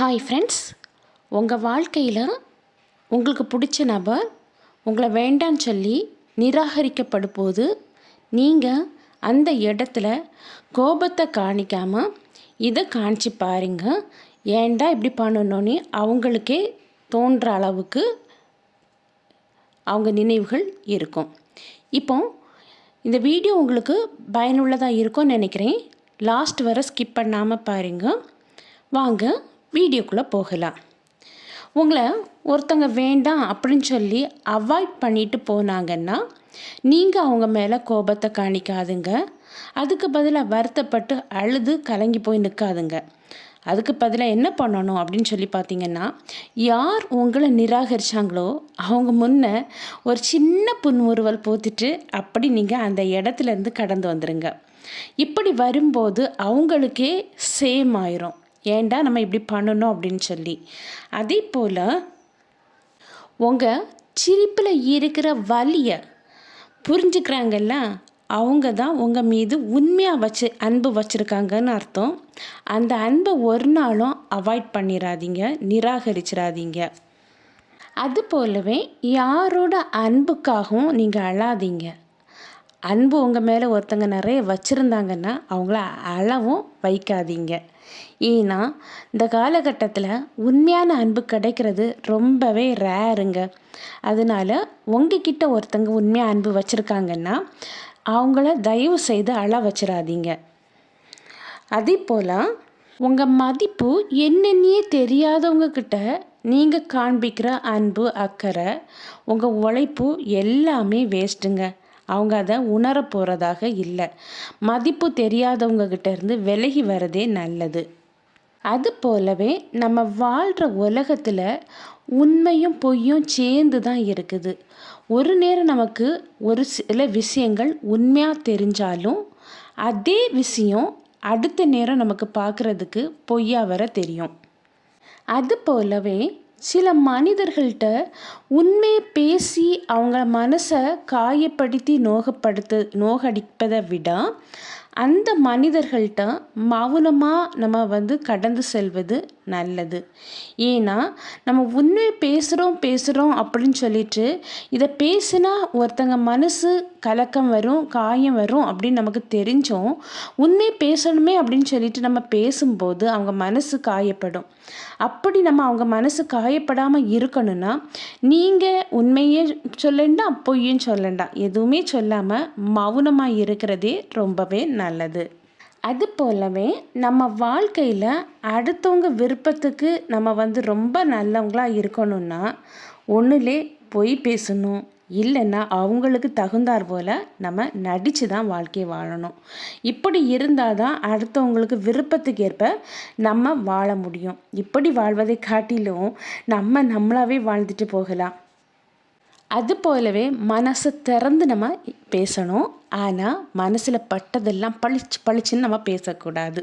Hi friends உங்கள் வாழ்க்கையில் உங்களுக்கு பிடிச்ச நபர் உங்களை வேண்டான்னு சொல்லி நிராகரிக்கப்படும் போது நீங்கள் அந்த இடத்துல கோபத்தை காணிக்காமல் இதை காணிச்சு பாருங்க. ஏன்டா இப்படி பண்ணணும்னு அவங்களுக்கே தோன்ற அளவுக்கு அவங்க நினைவுகள் இருக்கும். இப்போ இந்த வீடியோ உங்களுக்கு பயனுள்ளதாக இருக்கும்னு நினைக்கிறேன். லாஸ்ட் வரை ஸ்கிப் பண்ணாமல் பாருங்க. வாங்க வீடியோக்குள்ளே போகலாம். உங்களை ஒருத்தங்க வேண்டாம் அப்படின்னு சொல்லி அவாய்ட் பண்ணிட்டு போனாங்கன்னா நீங்கள் அவங்க மேலே கோபத்தை காணிக்காதுங்க. அதுக்கு பதிலாக வருத்தப்பட்டு அழுது கலங்கி போய் நிற்காதுங்க அதுக்கு பதிலாக என்ன பண்ணணும் அப்படின்னு சொல்லி பார்த்தீங்கன்னா யார் உங்களை நிராகரித்தாங்களோ அவங்க முன்னே ஒரு சின்ன புன்முறுவல் போத்திட்டு அப்படி நீங்கள் அந்த இடத்துலேருந்து கடந்து வந்துடுங்க இப்படி வரும்போது அவங்களுக்கே சேம் ஆயிரும். ஏண்டா நம்ம இப்படி பண்ணணும் அப்படின்னு சொல்லி. அதே போல் உங்கள் சிரிப்பில் இருக்கிற வலியை புரிஞ்சுக்கிறாங்கல்ல அவங்க தான் உங்கள் மீது உண்மையாக வச்சு அன்பு வச்சுருக்காங்கன்னு அர்த்தம். அந்த அன்பை ஒரு நாளும் அவாய்ட் பண்ணிடாதீங்க நிராகரிச்சிடாதீங்க அது போலவே யாரோட அன்புக்காகவும் நீங்கள் அழாதீங்க. அன்பு உங்கள் மேலே ஒருத்தங்க நிறைய வச்சுருந்தாங்கன்னா அவங்கள அழவும் வைக்காதீங்க. ஏன்னா இந்த காலகட்டத்தில் உண்மையான அன்பு கிடைக்கிறது ரொம்பவே ரேருங்க. அதனால உங்ககிட்ட ஒருத்தங்க உண்மையாக அன்பு வச்சுருக்காங்கன்னா அவங்கள தயவு செய்து அழ வச்சிடாதீங்க அதே போல் உங்கள் மதிப்பு என்னென்னே தெரியாதவங்க கிட்ட நீங்கள் காண்பிக்கிற அன்பு அக்கறை உங்கள் உழைப்பு எல்லாமே வேஸ்ட்டுங்க அவங்க அதை உணர போகிறதாக இல்லை. மதிப்பு தெரியாதவங்ககிட்ட இருந்து விலகி வரதே நல்லது. அது போலவே நம்ம வாழ்கிற உலகத்தில் உண்மையும் பொய்யும் சேர்ந்து தான் இருக்குது. ஒரு நேரம் நமக்கு ஒரு சில விஷயங்கள் உண்மையாக தெரிஞ்சாலும் அதே விஷயம் அடுத்த நேரம் நமக்கு பார்க்குறதுக்கு பொய்யா வர தெரியும். அது போலவே சில மனிதர்கள்ட்ட உண்மையை பேசி அவங்க மனசை காயப்படுத்தி நோகப்படுத்து நோகடிப்பதை விட அந்த மனிதர்கள்ட்ட மௌனமாக நம்ம வந்து கடந்து செல்வது நல்லது. ஏன்னா நம்ம உண்மையை பேசுகிறோம் பேசுகிறோம் அப்படின்னு சொல்லிட்டு இதை பேசினா ஒருத்தங்க மனசு கலக்கம் வரும் காயம் வரும் அப்படின்னு நமக்கு தெரிஞ்சோம். உண்மை பேசணுமே அப்படின்னு சொல்லிட்டு நம்ம பேசும்போது அவங்க மனசு காயப்படும். அப்படி நம்ம அவங்க மனசு காயப்படாமல் இருக்கணும்னா நீங்கள் உண்மையே சொல்லண்டா பொய்யும் சொல்லண்டா எதுவுமே சொல்லாமல் மௌனமாக இருக்கிறதே ரொம்பவே நல்லது. நல்லது. அது போலவே நம்ம வாழ்க்கையில் அடுத்தவங்க விருப்பத்துக்கு நம்ம வந்து ரொம்ப நல்லவங்களாக இருக்கணும்னா ஒன்றுலே பொய் பேசணும். இல்லைன்னா அவங்களுக்கு தகுந்தாற் போல் நம்ம நடித்து தான் வாழ்க்கையை வாழணும். இப்படி இருந்தால் தான் அடுத்தவங்களுக்கு விருப்பத்துக்கு ஏற்ப நம்ம வாழ முடியும். இப்படி வாழ்வதை காட்டிலும் நம்ம நம்மளாவே வாழ்ந்துட்டு போகலாம். அது போலவே மனசை திறந்து நம்ம பேசணும். ஆனால் மனசில் பட்டதெல்லாம் பளிச்சு பளிச்சுன்னு நம்ம பேசக்கூடாது.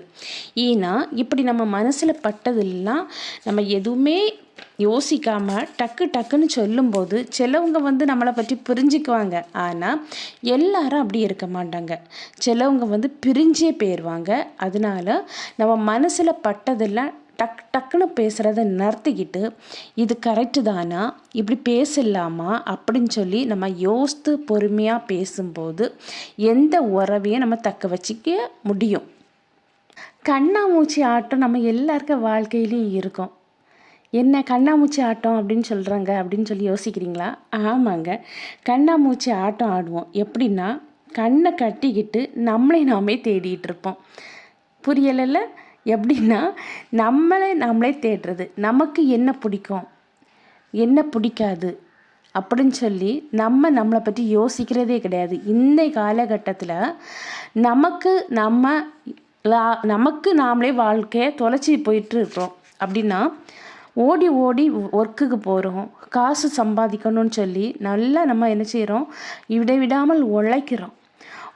ஏன்னா இப்படி நம்ம மனசில் பட்டதெல்லாம் நம்ம எதுவுமே யோசிக்காமல் டக்கு டக்குன்னு சொல்லும்போது சிலவங்க வந்து நம்மளை பற்றி புரிஞ்சுக்குவாங்க. ஆனால் எல்லாரும் அப்படி இருக்க மாட்டாங்க. சிலவங்க வந்து பிரிஞ்சே போயிடுவாங்க அதனால நம்ம மனசில் பட்டதெல்லாம் டக் டக்குன்னு பேசுகிறத நிறுத்திக்கிட்டு இது கரெக்டு தானா? இப்படி பேசலாமா? அப்படின்னு சொல்லி நம்ம யோசித்து பொறுமையாக பேசும்போது எந்த உறவையும் நம்ம தக்க வச்சிக்க முடியும். கண்ணாமூச்சி ஆட்டம் நம்ம எல்லாருக்கும் வாழ்க்கையிலையும் இருக்கும். என்ன கண்ணாமூச்சி ஆட்டம் அப்படின்னு சொல்கிறாங்க அப்படின்னு சொல்லி யோசிக்கிறீங்களா? ஆமாங்க. கண்ணாமூச்சி ஆட்டம் ஆடுவோம். எப்படின்னா கண்ணை கட்டிக்கிட்டு நம்மளை நாமே தேடிகிட்டு இருப்போம். புரியலைல்ல? எப்படின்னா நம்மளை நம்மளே தேடுறது. நமக்கு என்ன பிடிக்கும்? என்ன பிடிக்காது? அப்படின்னு சொல்லி நம்ம நம்மளை பற்றி யோசிக்கிறதே கிடையாது. இந்த காலகட்டத்தில் நமக்கு நம்ம நமக்கு நாமளே வாழ்க்கையை தொலைச்சி போயிட்டு இருக்கிறோம். அப்படின்னா ஓடி ஓடி ஒர்க்குக்கு போகிறோம் காசு சம்பாதிக்கணும்னு சொல்லி நல்லா நம்ம என்ன செய்கிறோம் விடாமல் உழைக்கிறோம்.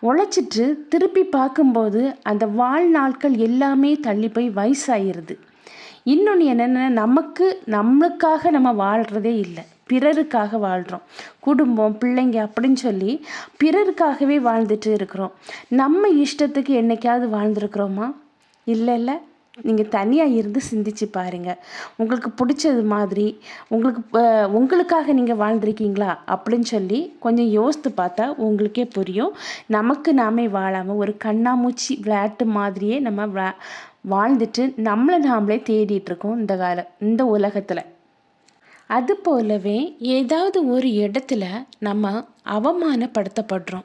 உழைச்சிட்டு திருப்பி பார்க்கும்போது அந்த வாழ்நாட்கள் எல்லாமே தள்ளி போய் வயசாகிடுது இன்னொன்று என்னென்னா நமக்கு நம்மளுக்காக நம்ம வாழ்கிறதே இல்லை. பிறருக்காக வாழ்கிறோம் குடும்பம் பிள்ளைங்க அப்படின்னு சொல்லி பிறருக்காகவே வாழ்ந்துட்டு இருக்கிறோம். நம்ம இஷ்டத்துக்கு என்றைக்காவது வாழ்ந்துருக்குறோமா? இல்லை இல்லை. நீங்கள் தனியாக இருந்து சிந்திச்சு பாருங்கள் உங்களுக்கு பிடிச்சது மாதிரி உங்களுக்கு உங்களுக்காக நீங்கள் வாழ்ந்துருக்கீங்களா? அப்படின்னு சொல்லி கொஞ்சம் யோசித்து பார்த்தா உங்களுக்கே புரியும். நமக்கு நாமே வாழாமல் ஒரு கண்ணாமூச்சி விளையாட்டு மாதிரியே நம்ம வா- வாழ்ந்துட்டு நம்மளை நாமளே தேடிட்டுருக்கோம் இந்த கால இந்த உலகத்தில். அது போலவே ஏதாவது ஒரு இடத்துல நம்ம அவமானப்படுத்தப்படுறோம்.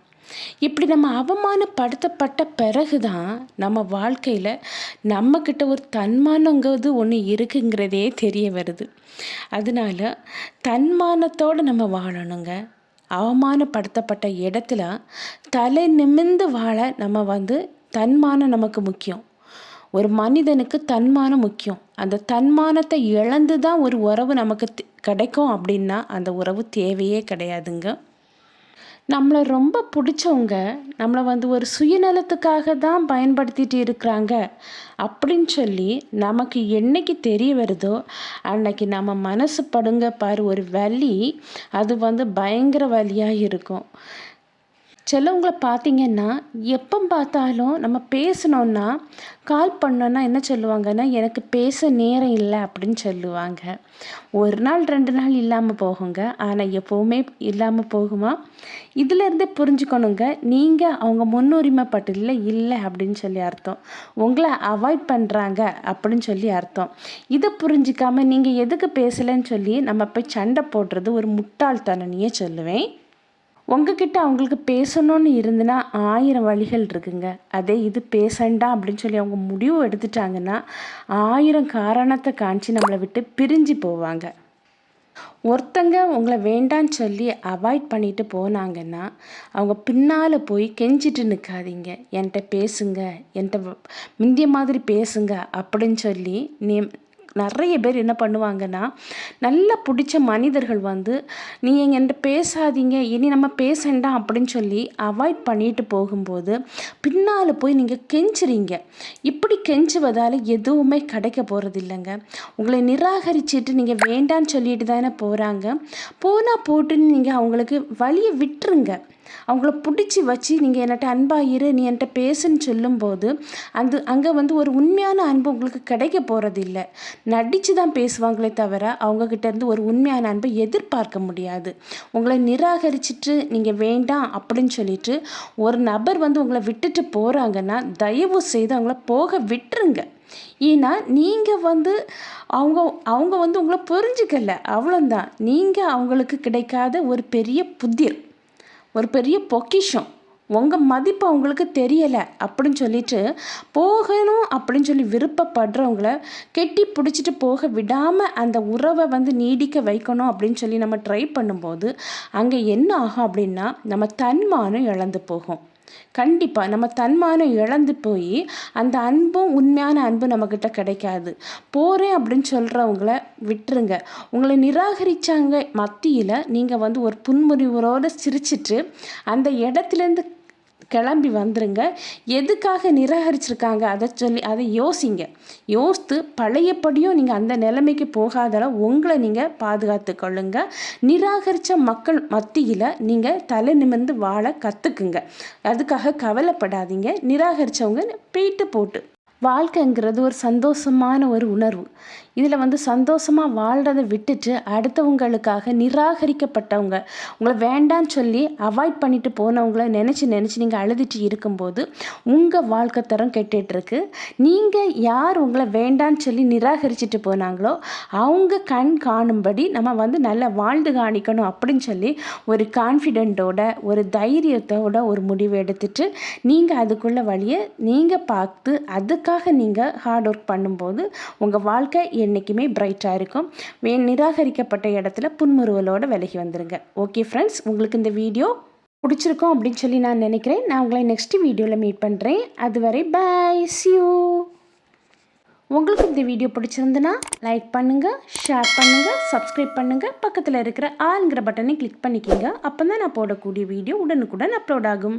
இப்படி நம்ம அவமானப்படுத்தப்பட்ட பிறகு தான் நம்ம வாழ்க்கையில் நம்மக்கிட்ட ஒரு தன்மானங்கிறது ஒன்று இருக்குங்கிறதே தெரிய வருது. அதனால தன்மானத்தோடு நம்ம வாழணுங்க. அவமானப்படுத்தப்பட்ட இடத்துல தலை நிமிந்து வாழ நம்ம வந்து தன்மானம் நமக்கு முக்கியம். ஒரு மனிதனுக்கு தன்மானம் முக்கியம். அந்த தன்மானத்தை இழந்து தான் ஒரு உறவு நமக்கு தி- கிடைக்கும் அப்படின்னா அந்த உறவு தேவையே கிடையாதுங்க. நம்மளை ரொம்ப பிடிச்சவங்க நம்மளை வந்து ஒரு சுயநலத்துக்காக தான் பயன்படுத்திட்டு இருக்கிறாங்க அப்படின்னு சொல்லி நமக்கு என்னைக்கு தெரிய வருதோ அன்னைக்கு நம்ம மனசு படுங்க பாரு ஒரு வலி அது வந்து பயங்கர வலியாக இருக்கும். சிலவங்கள பார்த்தீங்கன்னா எப்போ பார்த்தாலும் நம்ம பேசணுன்னா கால் பண்ணோன்னா என்ன சொல்லுவாங்கன்னா எனக்கு பேச நேரம் இல்லை அப்படின்னு சொல்லுவாங்க. ஒரு நாள் ரெண்டு நாள் இல்லாமல் போகுங்க. ஆனால் எப்போவுமே இல்லாமல் போகுமா? இதிலேருந்தே புரிஞ்சுக்கணுங்க. நீங்கள் அவங்க முன்னுரிமை இல்லை அப்படின்னு சொல்லி அர்த்தம். உங்களை அவாய்ட் பண்ணுறாங்க அப்படின்னு சொல்லி அர்த்தம். இதை புரிஞ்சிக்காமல் நீங்கள் எதுக்கு பேசலைன்னு சொல்லி நம்ம போய் சண்டை போடுறது ஒரு முட்டாள்தனனையே சொல்லுவேன். உங்ககிட்ட அவங்களுக்கு பேசணும்னு இருந்துன்னா ஆயிரம் வழிகள் இருக்குங்க. அதே இது பேசண்டா அப்படின்னு சொல்லி அவங்க முடிவு எடுத்துட்டாங்கன்னா ஆயிரம் காரணத்தை காமிச்சு நம்மளை விட்டு பிரிஞ்சு போவாங்க. ஒருத்தங்க உங்களை வேண்டான்னு சொல்லி அவாய்ட் பண்ணிட்டு போனாங்கன்னா அவங்க பின்னால் போய் கெஞ்சிட்டு நிற்காதீங்க என்கிட்ட பேசுங்க என்கிட்ட முந்திய மாதிரி பேசுங்க அப்படின்னு சொல்லி நீ நிறைய பேர் என்ன பண்ணுவாங்கன்னா நல்லா பிடிச்ச மனிதர்கள் வந்து நீ என்கிட்ட பேசாதீங்க இனி நம்ம பேசண்டாம் அப்படின்னு சொல்லி அவாய்ட் பண்ணிட்டு போகும்போது பின்னால் போய் நீங்கள் கெஞ்சுறீங்க. இப்படி கெஞ்சுவதால் எதுவுமே கிடைக்க போகிறது இல்லைங்க. உங்களை நிராகரிச்சிட்டு நீங்கள் வேண்டான்னு சொல்லிட்டு தானே போகிறாங்க போனால் போட்டுன்னு நீங்கள் அவங்களுக்கு வழியை விட்டுருங்க. அவங்கள பிடிச்சி வச்சு நீங்கள் என்கிட்ட அன்பாக இரு நீ என்கிட்ட பேசுன்னு சொல்லும்போது அந்த அங்கே வந்து ஒரு உண்மையான அன்பு உங்களுக்கு கிடைக்க போகிறது இல்லை நடித்து தான் பேசுவாங்களே தவிர அவங்கக்கிட்டேருந்து ஒரு உண்மையான அன்பை எதிர்பார்க்க முடியாது. உங்களை நிராகரிச்சிட்டு நீங்கள் வேண்டாம் அப்படின்னு சொல்லிட்டு ஒரு நபர் வந்து உங்களை விட்டுட்டு போகிறாங்கன்னா தயவு செய்து அவங்கள போக விட்டுருங்க. ஏன்னா நீங்கள் வந்து அவங்க அவங்க வந்து உங்களை புரிஞ்சுக்கல. அவ்வளோந்தான் நீங்கள் அவங்களுக்கு கிடைக்காத ஒரு பெரிய புதிர் ஒரு பெரிய பொக்கிஷம். உங்கள் மதிப்பு அவங்களுக்கு தெரியலை அப்படின்னு சொல்லிட்டு போகணும் அப்படின்னு சொல்லி விருப்பப்படுறவங்கள கெட்டி பிடிச்சிட்டு போக விடாமல் அந்த உறவை வந்து நீடிக்க வைக்கணும் அப்படின்னு சொல்லி நம்ம ட்ரை பண்ணும்போது அங்கே என்ன ஆகும் அப்படின்னா நம்ம தன்மானம் இழந்து போகும். கண்டிப்பாக நம்ம தன்மானம் இழந்து போய் அந்த அன்பும் உண்மையான அன்பு நம்மக்கிட்ட கிடைக்காது. போகிறேன் அப்படின்னு சொல்கிறவங்கள விட்டுருங்க. உங்களை நிராகரித்தாங்க மத்தியில் நீங்கள் வந்து ஒரு புன்முறிவரோடு சிரிச்சிட்டு அந்த இடத்துலேருந்து கிளம்பி வந்துருங்க. எதுக்காக நிராகரிச்சிருக்காங்க? அதை சொல்லி அதை யோசிங்க. யோசித்து பழையபடியும் நீங்கள் அந்த நிலைமைக்கு போகாதளவு உங்களை நீங்கள் பாதுகாத்து கொள்ளுங்க. நிராகரித்த மக்கள் மத்தியில் நீங்கள் தலை நிமிர்ந்து வாழ கற்றுக்குங்க அதுக்காக கவலைப்படாதீங்க. நிராகரித்தவங்க போயிட்டு போட்டு. வாழ்க்கைங்கிறது ஒரு சந்தோஷமான ஒரு உணர்வு. இதில் வந்து சந்தோஷமாக வாழ்கிறத விட்டுட்டு அடுத்தவங்களுக்காக நிராகரிக்கப்பட்டவங்க உங்களை வேண்டான்னு சொல்லி அவாய்ட் பண்ணிட்டு போனவங்கள நினச்சி நினச்சி நீங்கள் அழுதுட்டு இருக்கும்போது உங்கள் வாழ்க்கை தரம் கெட்டுட்ருக்கு நீங்கள் யார் உங்களை வேண்டான்னு சொல்லி நிராகரிச்சிட்டு போனாங்களோ அவங்க கண் காணும்படி நம்ம வந்து நல்லா வாழ்ந்து காணிக்கணும் அப்படின்னு சொல்லி ஒரு கான்ஃபிடென்ட்டோட ஒரு தைரியத்தோட ஒரு முடிவு எடுத்துட்டு நீங்கள் அதுக்குள்ள வழியை நீங்கள் பார்த்து அதுக்காக நீங்கள் ஹார்ட் ஒர்க் பண்ணும்போது உங்கள் வாழ்க்கை என்றைக்குமே பிரைட்டாக இருக்கும். வே நிராகரிக்கப்பட்ட இடத்துல புன்முறுவலோட விலகி வந்துடுங்க ஓகே ஃப்ரெண்ட்ஸ் உங்களுக்கு இந்த வீடியோ பிடிச்சிருக்கோம் அப்படின்னு சொல்லி நான் நினைக்கிறேன். நான் உங்களை நெக்ஸ்ட் வீடியோவில் மீட் பண்ணுறேன் அதுவரை பாய் சியூ உங்களுக்கு இந்த வீடியோ பிடிச்சிருந்துன்னா லைக் பண்ணுங்கள் ஷேர் பண்ணுங்கள் சப்ஸ்கிரைப் பண்ணுங்கள் பக்கத்தில் இருக்கிற ஆளுங்கிற பட்டனை கிளிக் பண்ணிக்கிங்க. அப்போ தான் நான் போடக்கூடிய வீடியோ உடனுக்குடன் அப்லோட் ஆகும்.